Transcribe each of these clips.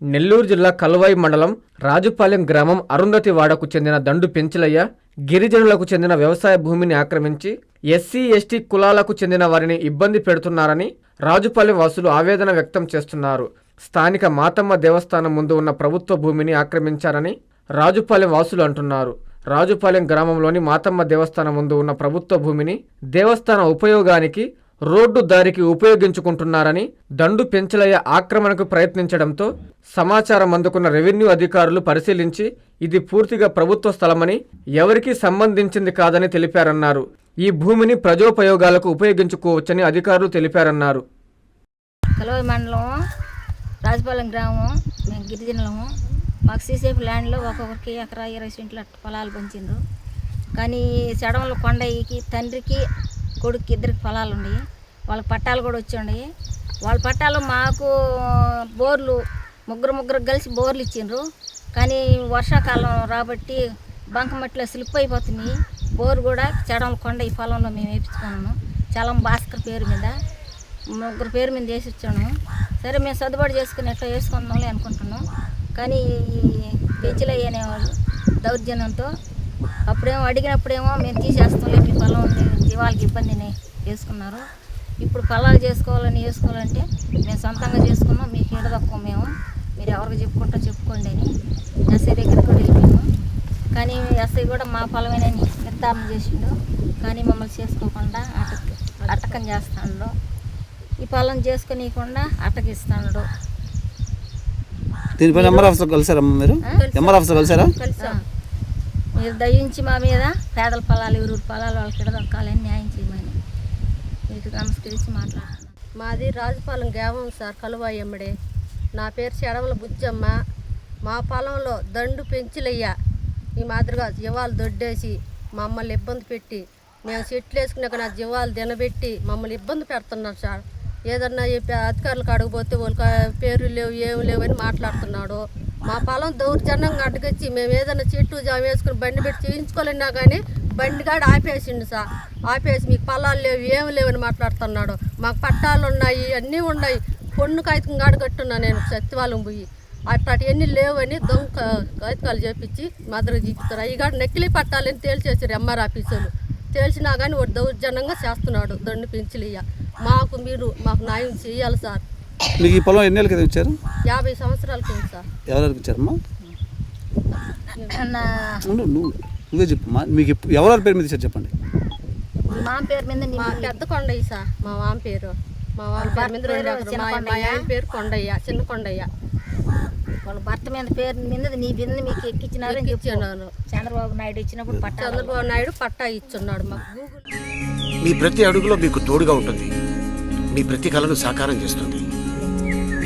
నెల్లూరు జిల్లా కల్వాయి మండలం రాజుపాలెం గ్రామం అరుంధతివాడకు చెందిన దండు పెంచలయ్య గిరిజనులకు చెందిన వ్యవసాయ భూమిని ఆక్రమించి ఎస్సీ ఎస్టీ కులాలకు చెందిన వారిని ఇబ్బంది పెడుతున్నారని రాజుపాలెం వాసులు ఆవేదన వ్యక్తం చేస్తున్నారు. స్థానిక మాతమ్మ దేవస్థానం ముందు ఉన్న ప్రభుత్వ భూమిని ఆక్రమించారని రాజుపాలెం వాసులు అంటున్నారు. రాజుపాలెం గ్రామంలోని మాతమ్మ దేవస్థానం ముందు ఉన్న ప్రభుత్వ భూమిని దేవస్థాన ఉపయోగానికి రోడ్డు దారికి ఉపయోగించుకుంటున్నారని దండు పెంచలయ్య ఆక్రమణకు ప్రయత్నించడంతో సమాచారం అందుకున్న రెవెన్యూ అధికారులు పరిశీలించి ఇది పూర్తిగా ప్రభుత్వ స్థలమని ఎవరికీ సంబంధించింది కాదని తెలిపారన్నారు. ఈ భూమిని ప్రజోపయోగాలకు ఉపయోగించుకోవచ్చని అధికారులు తెలిపారన్నారు. కలవ మండలం రాజపాలెం గ్రామం మేము గిరిజనులము. మాకు సీసేపు ల్యాండ్లో ఒక్కొక్కరికి ఎకరా ఇరవై సెంట్లు అట్ట పొలాలు పంచిండ్రు. కానీ చెడమల కొండయ్యకి తండ్రికి కొడుకు ఇద్దరికి పొలాలు ఉన్నాయి. వాళ్ళ పట్టాలు కూడా వచ్చి ఉన్నాయి. వాళ్ళ పట్టాలు మాకు బోర్లు ముగ్గురు ముగ్గురు కలిసి బోర్లు ఇచ్చిండ్రు. కానీ వర్షాకాలం రాబట్టి బంకమట్టిలో స్లిప్ అయిపోతున్నాయి. బోర్ కూడా చెడమల కొండ ఈ పొలంలో మేము వేయించుకున్నాము చలం భాస్కర్ పేరు మీద ముగ్గురు పేరు మీద వేసి ఇచ్చాను సరే మేము సర్దుబాటు చేసుకుని ఎట్లా వేసుకుందాంలే అనుకుంటున్నాం. కానీ ఈ పెంచులయ్య వాళ్ళు దౌర్జన్యంతో అప్పుడేమో అడిగినప్పుడేమో మేము తీసేస్తాంలే మీ పొలం జీవాలకి ఇబ్బందిని వేసుకున్నారు. ఇప్పుడు పొలాలు చేసుకోవాలని వేసుకోవాలంటే మేము సొంతంగా చేసుకున్నాం మీకు ఎడదక్కువ మేము. మీరు ఎవరికి చెప్పుకుంటా చెప్పుకోండి అని ఎస్ఐ దగ్గర కూడా వెళ్ళిపోయాము కానీ ఎస్ఐ కూడా మా పొలమేనని నిర్ధారణ చేసిండు. కానీ మమ్మల్ని చేసుకోకుండా అటక్ అటకం చేస్తాడు. ఈ పొలం చేసుకోనీయకుండా అటకిస్తాడు. దీనిపైన ఎంఆర్ ఆఫీసర్ కలిసారమ్మా మీరు? ఎంఆర్ ఆఫీసర్ కలిసారా. మీరు దయించి మా మీద పేదల పొలాలు ఎవరు పొలాలు వాళ్ళకి దొక్కాలని న్యాయం చేయమని. మీకు నమస్కరించి మాట్లాడుతున్నాను. మాది రాజుపాలెం గ్రామం సార్ కలువాయమ్మడే నా పేరు చెడవల బుజ్జమ్మ. మా పొలంలో దండు పెంచులయ్యా. ఈ మాదిరిగా జీవాలు దొడ్డేసి మమ్మల్ని ఇబ్బంది పెట్టి మేము చెట్లు వేసుకున్నాక నా జీవాలు తినబెట్టి మమ్మల్ని ఇబ్బంది పెడుతున్నారు సార్. ఏదన్నా అధికారులకు అడగపోతే వాళ్ళకి పేరు లేవు ఏమి లేవు అని మాట్లాడుతున్నాడు. మా పొలం దౌర్జన్యంగా అడ్డుకొచ్చి మేము ఏదైనా చెట్టు జామ వేసుకుని బండి పెట్టి చేయించుకోలేనా కానీ బండి కాడ ఆపేసిండు సార్. ఆపేసి మీకు పొలాలు లేవు ఏమి లేవని మాట్లాడుతున్నాడు. మాకు పట్టాలు ఉన్నాయి అన్నీ ఉన్నాయి. పొన్ను కాగితం కాడ కట్టున్నా నేను సత్యవాలం పోయి. అట్లాంటి ఎన్ని లేవని దొంగ కాగితాలు చేపించి మదరు జీపుతారు అవి కాడ నకిలీ పట్టాలని తేల్చేసారు ఎంఆర్ ఆఫీసులు. తేల్చినా కానీ వాడు దౌర్జన్యంగా చేస్తున్నాడు దండు పెంచిలియ్య. మాకు మీరు మాకు న్యాయం చేయాలి సార్. మీకు ఈ పొలం ఎన్ని ఏళ్ళ క్రితం ఇచ్చారు? యాభై సంవత్సరాల కింద సార్. ఎవరెవరికి ఇచ్చారమ్మా ఉండు, నువ్వు నువ్వే చెప్పమ్మా. మీకు ఎవరెవరి పేరు మీద ఇచ్చారు చెప్పండి. మా పేరు మీద పెద్ద కొండయ్య సార్ మా వామ పేరు. మా వామ పేరు మీద. మా ఆయన పేరు కొండయ్య చిన్న కొండయ్య. వాళ్ళ భర్త మీద పేరు మీద నీ బిందె మీకు ఎక్కించినారని చెప్పు. ఇచ్చాను చంద్రబాబు నాయుడు ఇచ్చినప్పుడు పట్టాలు చంద్రబాబు నాయుడు పట్టా ఇచ్చున్నాడు మాకు. మీ ప్రతి అడుగులో మీకు తోడుగా ఉంటుంది. మీ ప్రతి కలను సాకారం చేస్తుంది.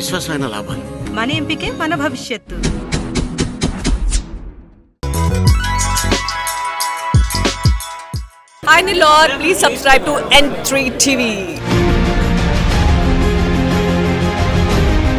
విశ్వాసమైన లాభాలు మన ఎంపికే మన భవిష్యత్తు Hi Nilor, please subscribe to N3 TV.